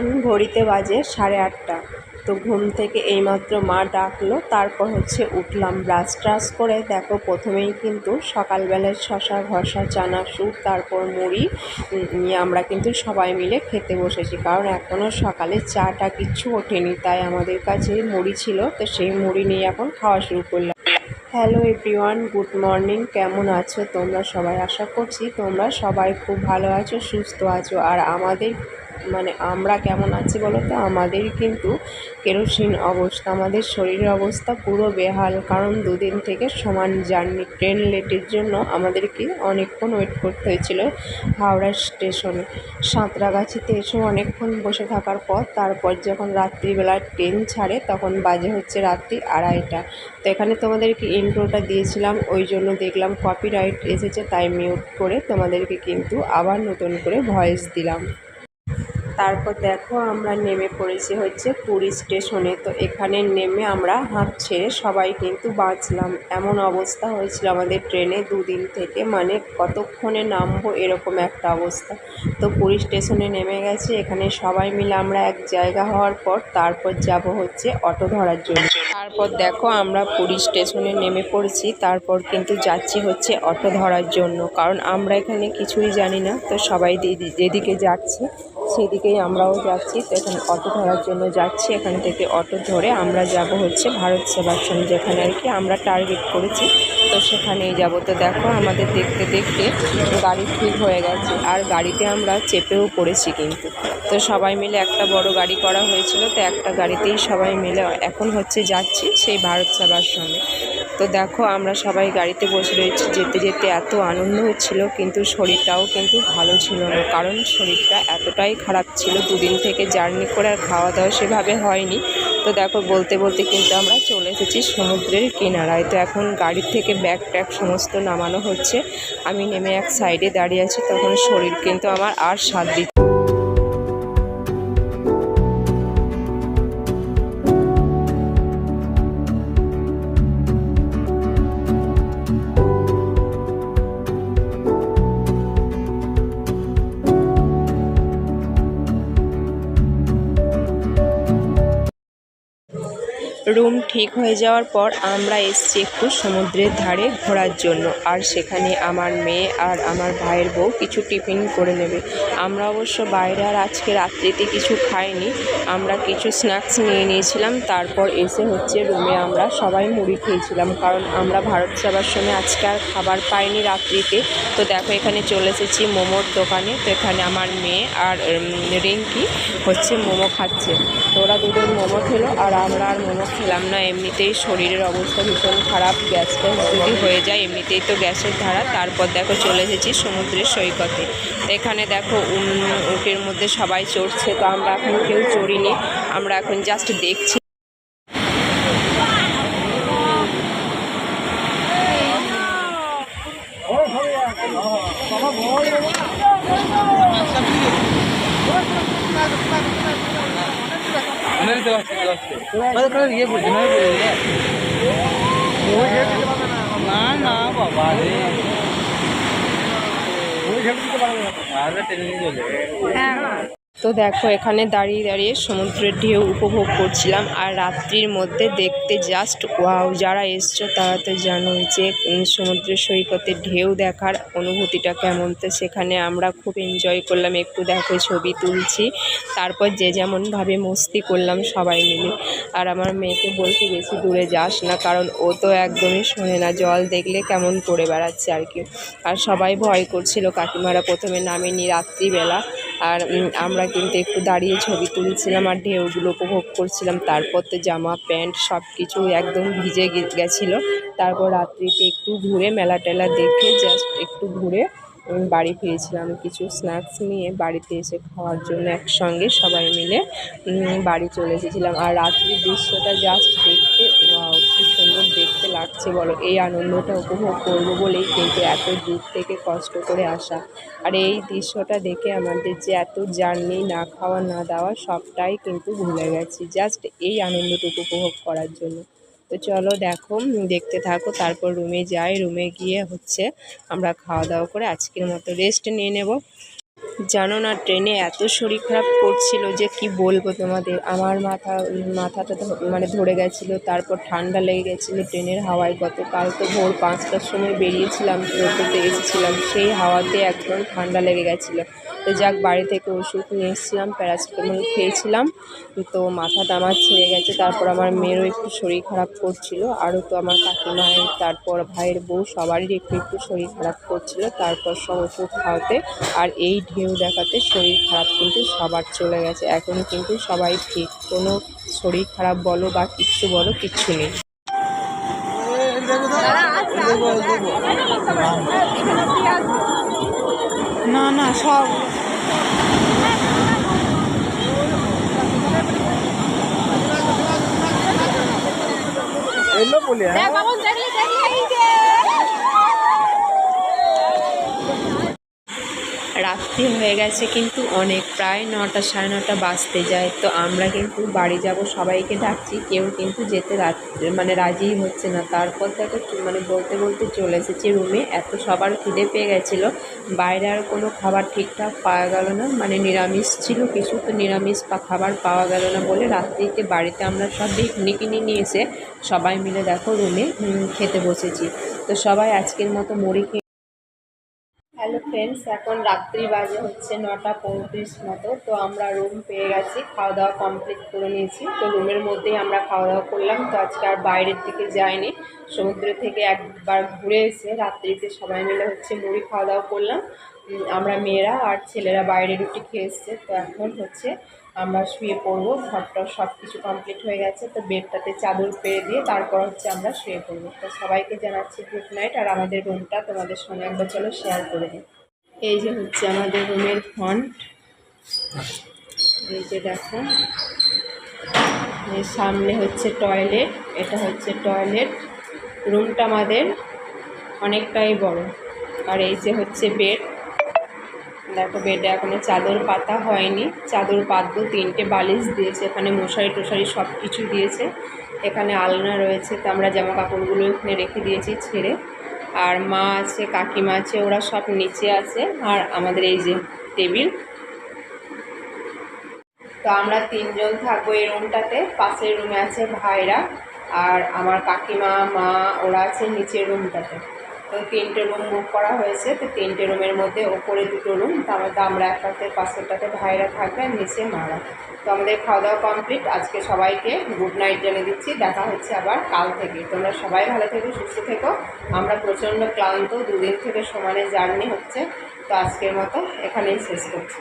এখন ঘড়িতে বাজে সাড়ে আটটা। তো ঘুম থেকে এইমাত্র মা ডাকলো, তারপর হচ্ছে উঠলাম। ব্রাশ ট্রাশ করে দেখো, প্রথমেই কিন্তু সকালবেলায় শশা, ঘষা, চানাচুর, তারপর মুড়ি নিয়ে আমরা কিন্তু সবাই মিলে খেতে বসেছি। কারণ এখনও সকালে চাটা কিচ্ছু ওঠেনি, তাই আমাদের কাছে মুড়ি ছিল, তো সেই মুড়ি নিয়ে এখন খাওয়া শুরু করলাম। হ্যালো এভরিওয়ান, গুড মর্নিং, কেমন আছো? তোমরা সবাই আশা করছি তোমরা সবাই খুব ভালো আছো, সুস্থ আছো। আর আমাদের মানে আমরা কেমন আছি বলো তো? আমাদের কিন্তু কেরোসিন অবস্থা, আমাদের শরীরের অবস্থা পুরো বেহাল। কারণ দুদিন থেকে সমান জার্নি, ট্রেন লেটের জন্য আমাদেরকে অনেকক্ষণ ওয়েট করতে হয়েছিল হাওড়া স্টেশনে। সাঁতরাগাছিতে এসেও অনেকক্ষণ বসে থাকার পর, তারপর যখন রাত্রিবেলা ট্রেন ছাড়ে, তখন বাজে হচ্ছে রাত্রি আড়াইটা। তো এখানে তোমাদেরকে ইন্ট্রোটা দিয়েছিলাম, ওই জন্য দেখলাম কপিরাইট এসেছে, তাই মিউট করে তোমাদেরকে কিন্তু আবার নতুন করে ভয়েস দিলাম। তারপর দেখো আমরা নেমে পড়েছি হচ্ছে পুরী স্টেশনে। তো এখানে নেমে আমরা হাঁপ ছেড়ে সবাই কিন্তু বাঁচলাম। এমন অবস্থা হয়েছিল আমাদের ট্রেনে দুদিন থেকে মানে কতক্ষণে নামবো এরকম একটা অবস্থা। তো পুরী স্টেশনে নেমে গেছে, এখানে সবাই মিলে আমরা এক জায়গা হওয়ার পর তারপর যাব হচ্ছে অটো ধরার জন্য। তারপর দেখো আমরা পুরী স্টেশনে নেমে পড়েছি, তারপর কিন্তু যাচ্ছি হচ্ছে অটো ধরার জন্য। কারণ আমরা এখানে কিছুই জানি না, তো সবাই যেদি- যেদিকে যাচ্ছে। সেদিকেই আমরাও যাচ্ছি। তো এখানে অটো ধরার জন্য যাচ্ছি। এখান থেকে অটো ধরে আমরা যাব হচ্ছে ভারত সেবাশ্রম যেখানে আর কি আমরা টার্গেট করেছি। তো সেখানেই যাব। তো দেখো আমাদের দেখতে দেখতে গাড়ি ঠিক হয়ে গেছে। আর গাড়িতে আমরা চেপেও পড়েছি কিন্তু। তো সবাই মিলে একটা বড় গাড়ি করা হয়েছিল। তো একটা গাড়িতেই সবাই মিলে এখন হচ্ছে যাচ্ছি সেই ভারত সেবাশ্রমে তো দেখো, আমরা সবাই গাড়িতে বসে রয়েছি। যেতে যেতে এত আনন্দ হচ্ছিল, কিন্তু শরীরটাও কিন্তু ভালো ছিল না। কারণ শরীরটা এতটাই খারাপ ছিল, দুদিন থেকে জার্নি করে আর খাওয়া দাওয়া সেভাবে হয়নি। তো দেখো, বলতে বলতে কিন্তু আমরা চলে এসেছি সমুদ্রের কিনারায়। তো এখন গাড়ি থেকে ব্যাগ ট্যাগ সমস্ত নামানো হচ্ছে। আমি নেমে এক সাইডে দাঁড়িয়ে আছি, তখন শরীর কিন্তু আমার আর সাথ দিচ্ছে রুম ঠিক হয়ে যাওয়ার পর আমরা এসছি একটু সমুদ্রের ধারে ঘোরার জন্য। আর সেখানে আমার মেয়ে আর আমার ভাইয়ের বউ কিছু টিফিন করে নেবে। আমরা অবশ্য বাইরে আর আজকে রাত্রিতে কিছু খাইনি। আমরা কিছু স্ন্যাক্স নিয়ে নিয়েছিলাম। তারপর এসে হচ্ছে রুমে আমরা সবাই মুড়ি খেয়েছিলাম। কারণ আমরা ভারত সেবার সময় আজকে আর খাবার পাইনি রাত্রিতে। তো দেখো, এখানে চলে এসেছি মোমোর দোকানে। তো এখানে আমার মেয়ে আর রিঙ্কি হচ্ছে মোমো খাচ্ছে। তো ওরা দুজন মোমো খেলো আর আমরা আর মোমো খেলাম না, এমনিতেই শরীরের অবস্থা ভীষণ খারাপ, গ্যাস ট্যাস যদি হয়ে যায় এমনিতেই তো গ্যাসের ধারা, তারপর দেখো চলে এসেছি সমুদ্রের সৈকতে। এখানে দেখো উটের মধ্যে সবাই চড়ছে, তো আমরা এখন কেউ চড়িনি, আমরা এখন জাস্ট দেখছি ইয়ে বলছি না না না বাবা রে আরে টেনে নিয়ে চলে তো দেখো এখানে দাঁড়িয়ে দাঁড়িয়ে সমুদ্রের ঢেউ উপভোগ করছিলাম আর রাত্রির মধ্যে দেখতে জাস্ট ওয়াও যারা এসছো তারা তো জানো যে উম, সমুদ্রের সৈকতে ঢেউ দেখার অনুভূতিটা কেমন। তো সেখানে আমরা খুব এনজয় করলাম একটু দেখো ছবি তুলছি। তারপর যে যেমনভাবে মস্তি করলাম সবাই মিলে। আর আমার মেয়েকে বলতে গেছি দূরে যাস না কারণ ও তো একদমই শোনে না। জল দেখলে কেমন করে বেড়াচ্ছে আর কি। আর সবাই ভয় করছিল কাকিমারা প্রথমে নামেনি রাত্রিবেলা। আর আমরা কিন্তু একটু দাঁড়িয়ে ছবি তুলছিলাম আর ঢেউগুলো উপভোগ করছিলাম। তারপর তো জামা, প্যান্ট সব কিছু একদম ভিজে গেছিল। তারপর রাত্রিতে একটু ঘুরে মেলা টেলা দেখে জাস্ট একটু ঘুরে উম, বাড়ি ফিরেছিলাম কিছু স্ন্যাক্স নিয়ে বাড়িতে এসে খাওয়ার জন্য একসঙ্গে সবাই মিলে বাড়ি চলে এসেছিলাম। আর রাত্রির দৃশ্যটা জাস্ট দেখতে কি সুন্দর দেখতে লাগছে বলো। এই আনন্দটা উপভোগ করব বলেই কিন্তু এত দূর থেকে কষ্ট করে আসা। আর এই দৃশ্যটা দেখে আমাদের যে এত জার্নি না খাওয়া না দাওয়া সবটাই কিন্তু ভুলে গেছি। জাস্ট এই আনন্দটুকু উপভোগ করার জন্য। তো চলো দেখো, দেখতে থাকো, তারপর রুমে যাই রুমে গিয়ে হচ্ছে আমরা খাওয়া দাওয়া করে আজকের মতো রেস্ট নিয়ে নেব। জানো না, ট্রেনে এত শরীর খারাপ করছিল যে কি বলব তোমাদের? আমার মাথা, মাথাটা মানে ধরে গেছিল, তারপর ঠান্ডা লেগে গেছিল, ট্রেনের হাওয়ায় গতকাল তো ভোর পাঁচটার সময় বেরিয়েছিলাম টোটোতে এসেছিলাম, সেই হাওয়াতে একদম ঠান্ডা লেগে গেছিল। তো যাক বাড়ি থেকে ওষুধ নিয়ে এসেছিলাম প্যারাসিটামল খেয়েছিলাম তো মাথাটা আমার ছেড়ে গেছে তারপর আমার মেয়েরও একটু শরীর খারাপ করছিল আরও তো আমার কাকিমায়ের তারপর ভাইয়ের বউ সবারই একটু একটু শরীর খারাপ করছিল তারপর সব ওষুধ খাওয়াতে আর এই ঢেউ দেখাতে শরীর খারাপ কিন্তু সবার চলে গেছে এখন কিন্তু সবাই ঠিক কোনো শরীর খারাপ বলো বা কিচ্ছু বলো কিচ্ছু নেই না না সব। এলো বলি হ্যাঁ রাত্রি হয়ে গেছে, কিন্তু অনেক, প্রায় নটা সাড়ে নটা বাজতে যায়। তো আমরা কিন্তু বাড়ি যাব, সবাইকে ডাকছি, কেউ কিন্তু যেতে মানে রাজিই হচ্ছে না। তারপর চ- মানে বলতে বলতে চলে এসেছি রুমে এত সবার খিদে পেয়ে গেছিল। বাইরে আর কোনো খাবার ঠিকঠাক পাওয়া গেল না। মানে নিরামিষ ছিল কিছু, তো নিরামিষ খাবার পাওয়া গেল না বলে রাত্রিতে বাড়িতে আমরা সব কিনে কিনে নিয়ে এসে সবাই মিলে দেখো রুমে খেতে বসেছি। তো সবাই আজকের মতো মুড়ি হ্যালো ফ্রেন্ডস এখন রাত্রি বাজে হচ্ছে নটা পঁয়ত্রিশ মতো, তো আমরা রুম পেয়ে গেছি খাওয়া দাওয়া কমপ্লিট করে নিয়েছি। তো রুমের মধ্যেই আমরা খাওয়া দাওয়া করলাম, তো আজকে আর বাইরের দিকে যাইনি। সমুদ্র থেকে একবার ঘুরে এসে রাত্রিতে সবাই মিলে হচ্ছে মুড়ি খাওয়া দাওয়া করলাম। আমরা মেয়েরা আর ছেলেরা বাইরে রুটি খেয়ে এসছে, তো এখন হচ্ছে আমরা শুয়ে পড়ব ঘরটা সব কিছু কমপ্লিট হয়ে গেছে, তো বেডটাতে চাদর পেরে দিয়ে তারপর হচ্ছে আমরা শুয়ে পড়ব। তো সবাইকে জানাচ্ছি গুড নাইট আর আমাদের রুমটা তোমাদের সঙ্গে একবার চলো শেয়ার করে দিই। এই যে হচ্ছে আমাদের রুমের ফন্ট এই যে দেখো সামনে হচ্ছে টয়লেট এটা হচ্ছে টয়লেট রুমটা আমাদের অনেকটাই বড়। আর এই যে হচ্ছে বেড দেখো বেডে এখনও চাদর পাতা হয়নি। চাদর পাতবো তিনটে বালিশ দিয়েছে। এখানে মশারি টশারি সব কিছু দিয়েছে। এখানে আলনা রয়েছে, তো আমরা জামা কাপড়গুলো এখানে রেখে দিয়েছি ছেড়ে। আর মা আছে, কাকিমা আছে, ওরা সব নিচে আছে। আর আমাদের এই যে টেবিল। তো আমরা তিনজন থাকব এই রুমটাতে। পাশের রুমে আছে ভাইরা। আর আমার কাকিমা, মা, ওরা আছে নিচের রুমটাতে। তিনটে রুম বুক করা হয়েছে। তো তিনটে রুমের মধ্যে ওপরে দুটো রুম তার মধ্যে আমরা একটাতে, পাশেরটাতে ভাইরা থাকবে আর নিচে মারা। তো আমাদের খাওয়া দাওয়া কমপ্লিট আজকে সবাইকে গুড নাইট জানিয়ে দিচ্ছি। দেখা হচ্ছে আবার কাল থেকে। তোমরা সবাই ভালো থেকো, সুস্থ থেকো। আমরা প্রচণ্ড ক্লান্ত, দুদিন থেকে সমানে জার্নি হচ্ছে। তো আজকের মতো এখানেই শেষ করছি।